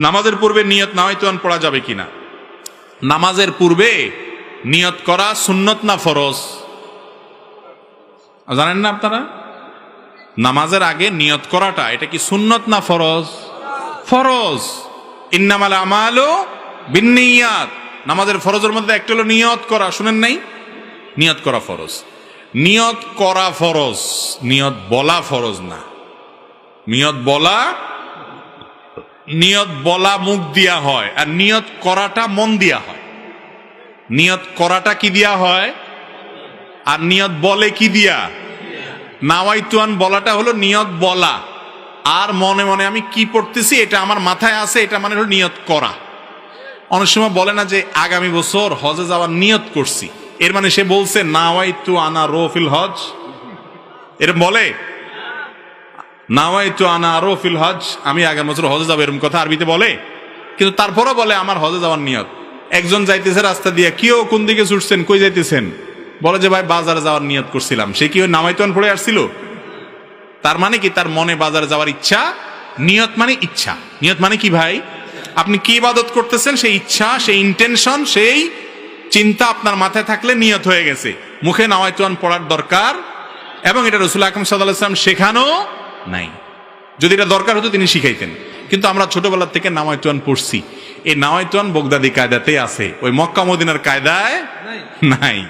নামাজের পূর্বে নিয়ত না হয়তো পড়া যাবে কিনা? নামাজের পূর্বে নিয়ত করা সুন্নত না ফরজ? জানেন না আপনারা? নামাজের আগে নিয়ত করাটা, এটা কি সুন্নত না ফরজ? ফরজ। ইন্নামাল আমালু বিন্নিয়াত। নামাজের ফরজের মধ্যে একটা হলো নিয়ত করা, শুনেন নাই? নিয়ত করা ফরজ। নিয়ত করা ফরজ, নিয়ত বলা ফরজ না। নিয়ত বলা নিয়ত বলা মুখ দিয়া হয়, আর নিয়ত করাটা মন দিয়া হয়। নিয়ত করাটা কি দিয়া হয়? আর নিয়ত বলে কি দিয়া? নাওয়াইতুয়ান বলাটা হলো নিয়ত বলা। আর মনে মনে আমি কি পড়তেছি, এটা আমার মাথায় আছে, এটা মানে হলো নিয়ত করা। অনেক সময় বলে না যে, আগামী বছর হজে যাওয়ার নিয়ত করছি। এর মানে সে বলছে, নাওয়াইতু আনা রোফিল হজ। এরম বলে? আমি কথা বলে। কিন্তু তারপরও বলে, আমার যাওয়ার নিয়ত। একজন যাইতেছে রাস্তা দিয়ে কেউ কোন দিকে ছুটছেন, কই যাইতেছেন? যে, ভাই, বাজারে যাওয়ার নিয়ত করছিলাম। সে কি পড়ে তার মানে কি, তার মনে বাজারে যাওয়ার ইচ্ছা? নিয়ত মানে ইচ্ছা। নিয়ত মানে কি, ভাই? আপনি কি ইবাদত করতেছেন, সেই ইচ্ছা, সেই ইন্টেনশন সেই চিন্তা আপনার মাথায় থাকলে নিয়ত হয়ে গেছে। মুখে নাওয়াইতুয়ান পড়ার দরকার। এবং এটা রসুল আকরম সাল্লাম শেখানো নাই। যদি এটা দরকার হতো তিনি শিখাইতেন। কিন্তু আমরা ছোটবেলা থেকে নাওয়াইতুয়ান পড়ছি। এই নাওয়াইতুয়ান বগদাদি কায়দাতেই আছে। ওই মক্কা মদিনার কায়দায় নাই।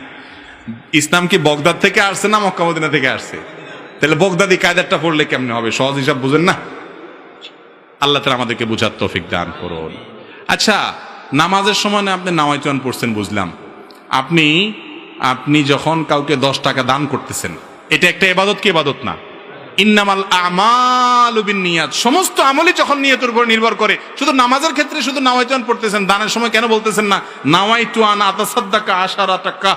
ইসলাম কি বগদাদ থেকে আসছে না মক্কা মদিনা থেকে আসছে? তাহলে বগদাদি কায়দারটা পড়লে কেমনে হবে? সহজ হিসাব বুঝেন না? আল্লাহ তালা আমাদেরকে বুঝার তৌফিক দান করুন। আচ্ছা নামাজের সময় না আপনি নামাইতুয়ান পড়ছেন বুঝলাম। আপনি আপনি যখন কাউকে দশ টাকা দান করতেছেন এটা একটা এবাদত কি এবাদত না? ইন্নামাল আমাল নিয়াত সমস্ত আমলই যখন নিয়তের উপর নির্ভর করে, শুধু নামাজের ক্ষেত্রে শুধু নামাইতুয়ান পড়তেছেন, দানের সময় কেন বলতেছেন না, নাওয়াইতুয়ান আতাসাদ্দাকা আশারা টাকা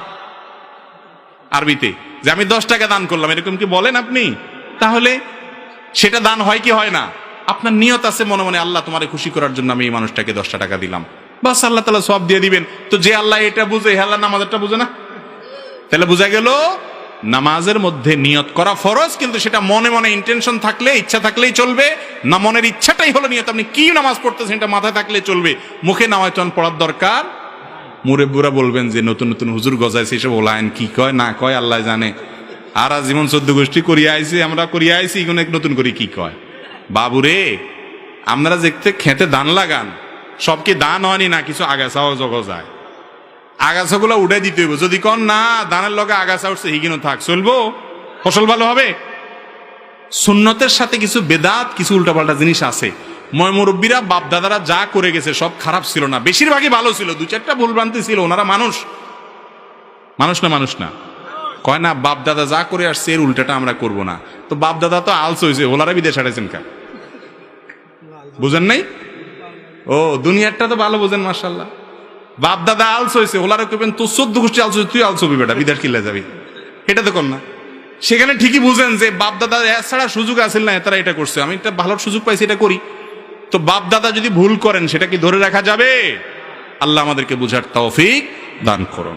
আরবিতে, যে আমি দশ টাকা দান করলাম, এরকম কি বলেন আপনি? তাহলে সেটা দান হয় কি হয় না? আপনার নিয়ত আছে মনে মনে, আল্লাহ তোমার খুশি করার জন্য আমি এই মানুষটাকে দশটা টাকা দিলাম। বাস আল্লাহ তালা সব দিয়ে দিবেন। তো যে আল্লাহ এটা বুঝে, হে আল্লাহ নামাজেরটা বুঝে না? তাহলে বোঝা গেল নামাজের মধ্যে নিয়ত করা ফরজ, কিন্তু সেটা মনে মনে ইন্টেনশন থাকলে, ইচ্ছা থাকলেই চলবে। না, মনের ইচ্ছাটাই হলো নিয়ত। আপনি কি নামাজ পড়তেছেন এটা মাথায় থাকলে চলবে। মুখে নামায়তন পড়ার দরকার? মুরেব্বুরা বলবেন যে, নতুন নতুন হুজুর গজাইছে এসব ওলায়ন কি কয়? না কয়, আল্লাহ জানে। আর জীবন চোদ্দ গোষ্ঠী করিয়া আইছি, আমরা করিয়া আইছি এগুলো নতুন করে কি কয়? বাবুরে আপনারা দেখতে খেতে ধান লাগান, সব কি দান হয়নি না কিছু আগাছাও জগ যায় আগাছাগুলো উঠে দিতে হইব। যদি কন, না, ধানের লগে আগাছা উঠছে হিগিনো থাক, চলবো। ফসল ভালো হবে? সুন্নতের সাথে কিছু বেদাত, কিছু উল্টাপাল্টা জিনিস আছে। ময় মুরব্বীরা বাপ দাদারা যা করে গেছে, সব খারাপ ছিল না। বেশিরভাগই ভালো ছিল। দু চারটা ভুলভ্রান্তি ছিল। ওনারা মানুষ। মানুষ না মানুষ না। কয় না বাপ দাদা যা করে আসছে, এর উল্টাটা আমরা করব না। তো বাপ দাদা তো আলস হয়েছে। ওনারা বিদেশ হারাইছেন কা? বুঝেন নাই? ও, দুনিয়ারটা তো ভালো বোঝেন মার্শাল্লাহ বাপ দাদা আলস হয়েছে ওলারে কইবেন, তোর চোদ্দ গোষ্ঠী আলস তুই আলস হবি বেটা, বিদেশ কিনলে যাবি। এটা তো কর না। সেখানে ঠিকই বুঝেন যে বাপ দাদা ছাড়া সুযোগ আসেন না তারা এটা করছে। আমি একটা ভালো সুযোগ পাইছি, এটা করি। তো বাপ দাদা যদি ভুল করেন, সেটা কি ধরে রাখা যাবে? আল্লাহ আমাদেরকে বুঝার তৌফিক দান করুন।